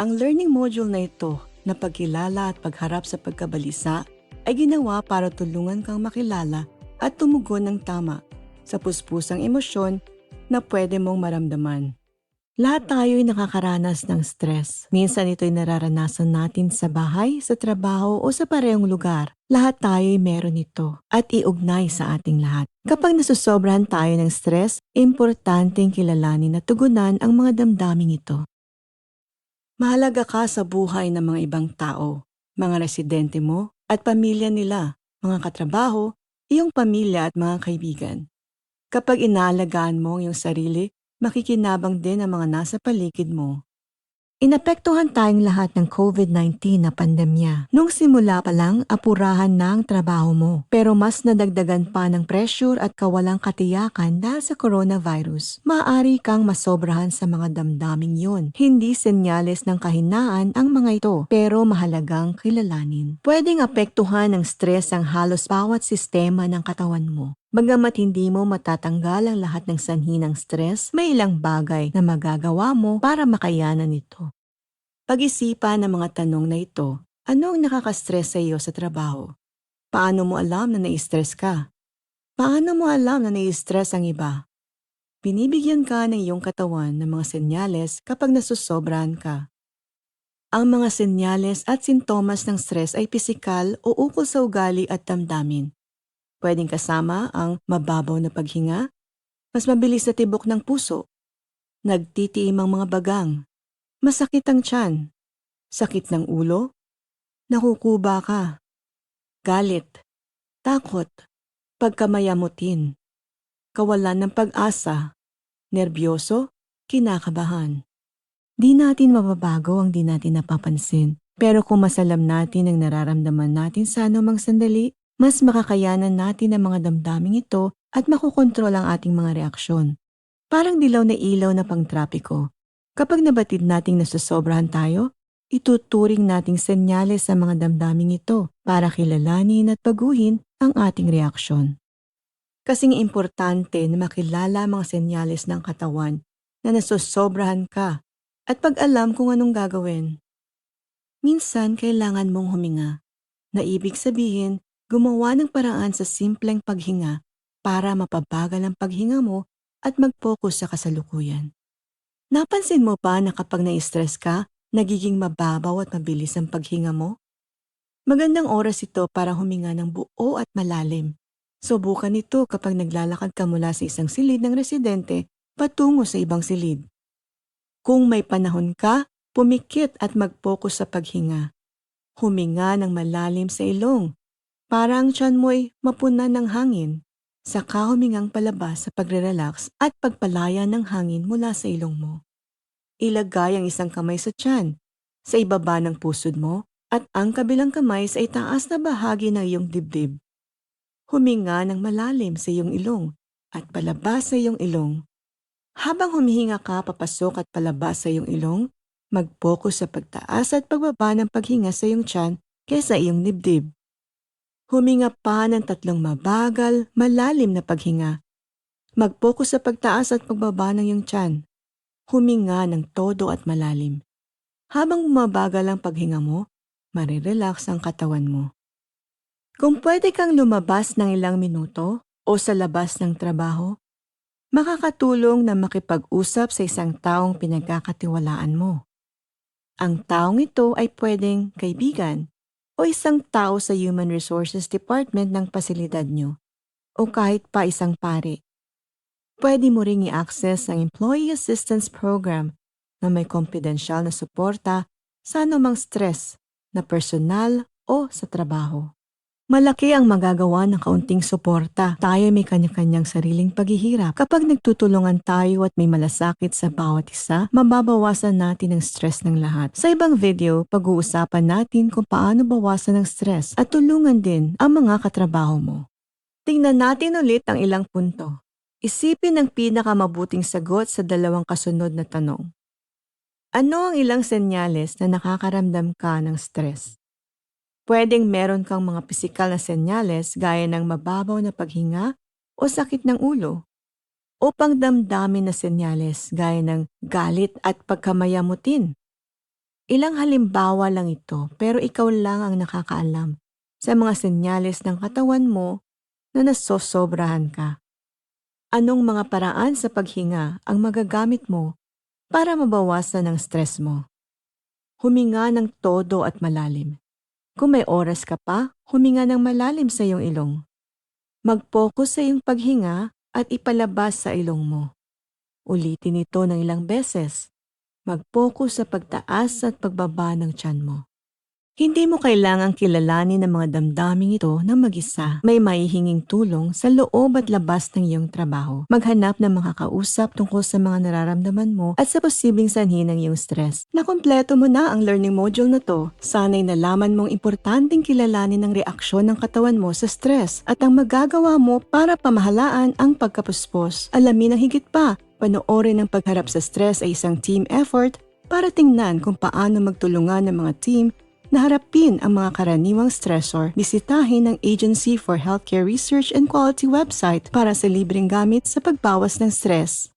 Ang learning module na ito na pagkilala at pagharap sa pagkabalisa ay ginawa para tulungan kang makilala at tumugon ng tama sa puspusang emosyon na pwede mong maramdaman. Lahat tayo ay nakakaranas ng stress. Minsan ito'y nararanasan natin sa bahay, sa trabaho o sa parehong lugar. Lahat tayo ay meron ito at iugnay sa ating lahat. Kapag nasusobrahan tayo ng stress, importanteng kilalanin at tugunan ang mga damdaming ito. Mahalaga ka sa buhay ng mga ibang tao, mga residente mo at pamilya nila, mga katrabaho, iyong pamilya at mga kaibigan. Kapag inaalagaan mo ang iyong sarili, makikinabang din ang mga nasa paligid mo. Inapektuhan tayong lahat ng COVID-19 na pandemya. Nung simula pa lang, apurahan na ang trabaho mo. Pero mas nadagdagan pa ng pressure at kawalang katiyakan dahil sa coronavirus. Maaari kang masobrahan sa mga damdaming yun. Hindi senyales ng kahinaan ang mga ito, pero mahalagang kilalanin. Pwedeng apektuhan ng stress ang halos bawat sistema ng katawan mo. Bagamat hindi mo matatanggal ang lahat ng sanhi ng stress, may ilang bagay na magagawa mo para makayanan ito. Pag-isipan ang mga tanong na ito, ano ang nakaka-stress sa iyo sa trabaho? Paano mo alam na nai-stress ka? Paano mo alam na nai-stress ang iba? Binibigyan ka ng iyong katawan ng mga senyales kapag nasusobrahan ka. Ang mga senyales at sintomas ng stress ay pisikal o ukol sa ugali at damdamin. Pwedeng kasama ang mababaw na paghinga, mas mabilis na tibok ng puso, nagtitiim ang mga bagang, masakit ang tiyan, sakit ng ulo, nakukuba ka, galit, takot, pagkamayamutin, kawalan ng pag-asa, nerbyoso, kinakabahan. Di natin mababago ang di natin napapansin. Pero kung masalam natin ang nararamdaman natin sa anumang sandali, mas makakayanan natin ang mga damdaming ito at makokontrol ang ating mga reaksyon. Parang dilaw na ilaw na pang-trapiko. Kapag nabatid nating nasasobrahan tayo, ituturing nating senyales sa mga damdaming ito para kilalanin at baguhin ang ating reaksyon. Kasing importante na makilala mga senyales ng katawan na nasosobrahan ka at pag-alam kung anong gagawin. Minsan kailangan mong huminga, na ibig sabihin gumawa ng paraan sa simpleng paghinga para mapabagal ang paghinga mo at mag-focus sa kasalukuyan. Napansin mo ba na kapag na-stress ka, nagiging mababaw at mabilis ang paghinga mo? Magandang oras ito para huminga ng buo at malalim. Subukan ito kapag naglalakad ka mula sa isang silid ng residente patungo sa ibang silid. Kung may panahon ka, pumikit at mag-focus sa paghinga. Huminga ng malalim sa ilong para ang tiyan mo'y mapunan ng hangin. Saka humingang palabas sa pagre-relax at pagpalaya ng hangin mula sa ilong mo. Ilagay ang isang kamay sa tiyan, sa ibaba ng pusod mo, at ang kabilang kamay sa itaas na bahagi ng iyong dibdib. Huminga ng malalim sa iyong ilong at palabas sa iyong ilong. Habang humihinga ka papasok at palabas sa iyong ilong, mag-focus sa pagtaas at pagbaba ng paghinga sa iyong tiyan kaysa iyong dibdib. Huminga pa ng tatlong mabagal, malalim na paghinga. Mag-focus sa pagtaas at pagbaba ng iyong tiyan. Huminga ng todo at malalim. Habang bumabagal ang paghinga mo, marirelax ang katawan mo. Kung pwede kang lumabas ng ilang minuto o sa labas ng trabaho, makakatulong na makipag-usap sa isang taong pinagkakatiwalaan mo. Ang taong ito ay pwedeng kaibigan, o isang tao sa Human Resources Department ng pasilidad nyo o kahit pa isang pare. Pwede mo ring i-access ang Employee Assistance Program na may kompidensyal na suporta sa anumang stress na personal o sa trabaho. Malaki ang magagawa ng kaunting suporta. Tayo may kanya-kanyang sariling paghihirap. Kapag nagtutulungan tayo at may malasakit sa bawat isa, mababawasan natin ang stress ng lahat. Sa ibang video, pag-uusapan natin kung paano bawasan ang stress at tulungan din ang mga katrabaho mo. Tingnan natin ulit ang ilang punto. Isipin ang pinakamabuting sagot sa dalawang kasunod na tanong. Ano ang ilang senyales na nakakaramdam ka ng stress? Pwedeng meron kang mga pisikal na senyales gaya ng mababaw na paghinga o sakit ng ulo. O pangdamdamin na senyales gaya ng galit at pagkamayamutin. Ilang halimbawa lang ito pero ikaw lang ang nakakaalam sa mga senyales ng katawan mo na nasosobrahan ka. Anong mga paraan sa paghinga ang magagamit mo para mabawasan ang stress mo? Huminga ng todo at malalim. Kung may oras ka pa, huminga ng malalim sa iyong ilong. Mag-focus sa iyong paghinga at ipalabas sa ilong mo. Ulitin ito ng ilang beses. Mag-focus sa pagtaas at pagbaba ng tiyan mo. Hindi mo kailangang kilalanin ang mga damdaming ito na mag-isa. May maihinging tulong sa loob at labas ng iyong trabaho. Maghanap ng mga kausap tungkol sa mga nararamdaman mo at sa posibleng sanhi ng iyong stress. Nakompleto mo na ang learning module na to. Sana'y nalaman mong importanteng kilalanin ang reaksyon ng katawan mo sa stress at ang magagawa mo para pamahalaan ang pagkapuspos. Alamin ang higit pa, panoorin ang pagharap sa stress ay isang team effort para tingnan kung paano magtulungan ng mga team na harapin ang mga karaniwang stressor, bisitahin ang Agency for Healthcare Research and Quality website para sa libreng gamit sa pagbawas ng stress.